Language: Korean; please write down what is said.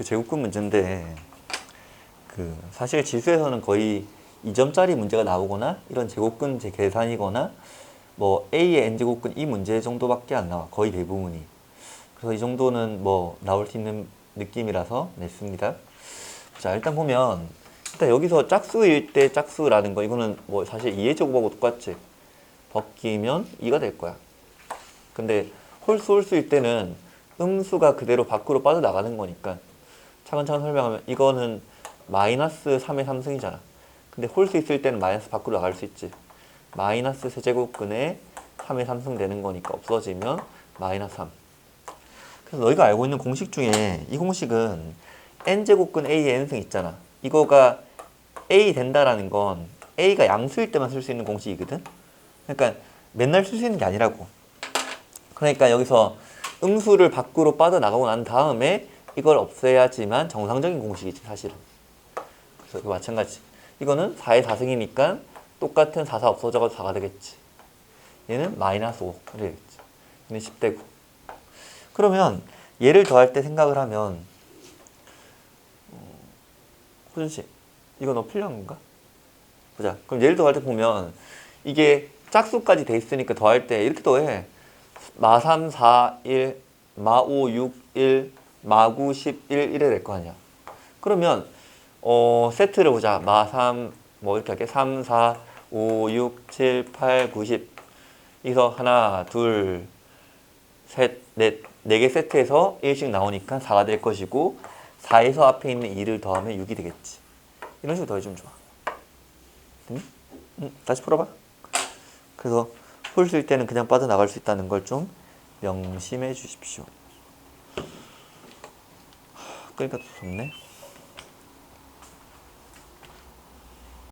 그 제곱근 문제인데 그 사실 지수에서는 거의 2점짜리 문제가 나오거나 이런 제곱근 제 계산이거나 뭐 A의 n제곱근 이 문제 정도밖에 안 나와 거의 대부분이. 그래서 이 정도는 뭐 나올 수 있는 느낌이라서 냈습니다. 자 일단 보면 일단 여기서 짝수일 때 짝수라는 거 이거는 뭐 사실 2의 제곱하고 똑같지. 벗기면 2가 될 거야. 근데 홀수 홀수일 때는 음수가 그대로 밖으로 빠져나가는 거니까 차근차근 설명하면 이거는 마이너스 3의 3승이잖아. 근데 홀수 있을 때는 마이너스 밖으로 나갈 수 있지. 마이너스 세제곱근에 3의 3승 되는 거니까 없어지면 마이너스 3. 그래서 너희가 알고 있는 공식 중에 이 공식은 n제곱근 a의 n승 있잖아. 이거가 a 된다라는 건 a가 양수일 때만 쓸 수 있는 공식이거든. 그러니까 맨날 쓸 수 있는 게 아니라고. 그러니까 여기서 음수를 밖으로 빠져나가고 난 다음에 이걸 없애야지만 정상적인 공식이지 사실은. 그래서 그 마찬가지. 이거는 4의 4승이니까 똑같은 4, 4 없어져서 4가 되겠지. 얘는 마이너스 5 이렇게 되겠지. 얘는 10대고. 그러면 얘를 더할 때 생각을 하면 어, 호준 씨 이거 너 필요한 건가? 보자. 그럼 얘를 더할 때 보면 이게 짝수까지 돼 있으니까 더할 때 이렇게 더해. 마 3, 4, 1, 마 5, 6, 1, 마 9, 11 이래 될 거 아니야. 그러면 어, 세트를 보자. 마 3, 뭐 이렇게 할게. 3, 4, 5, 6, 7, 8, 9, 10. 여기서 하나, 둘, 셋, 넷, 네 개 세트에서 1씩 나오니까 4가 될 것이고 4에서 앞에 있는 2를 더하면 6이 되겠지. 이런 식으로 더해주면 좋아. 응? 응? 다시 풀어봐. 그래서 홀수일 때는 그냥 빠져나갈 수 있다는 걸 좀 명심해 주십시오. 그러니까 또 좋네.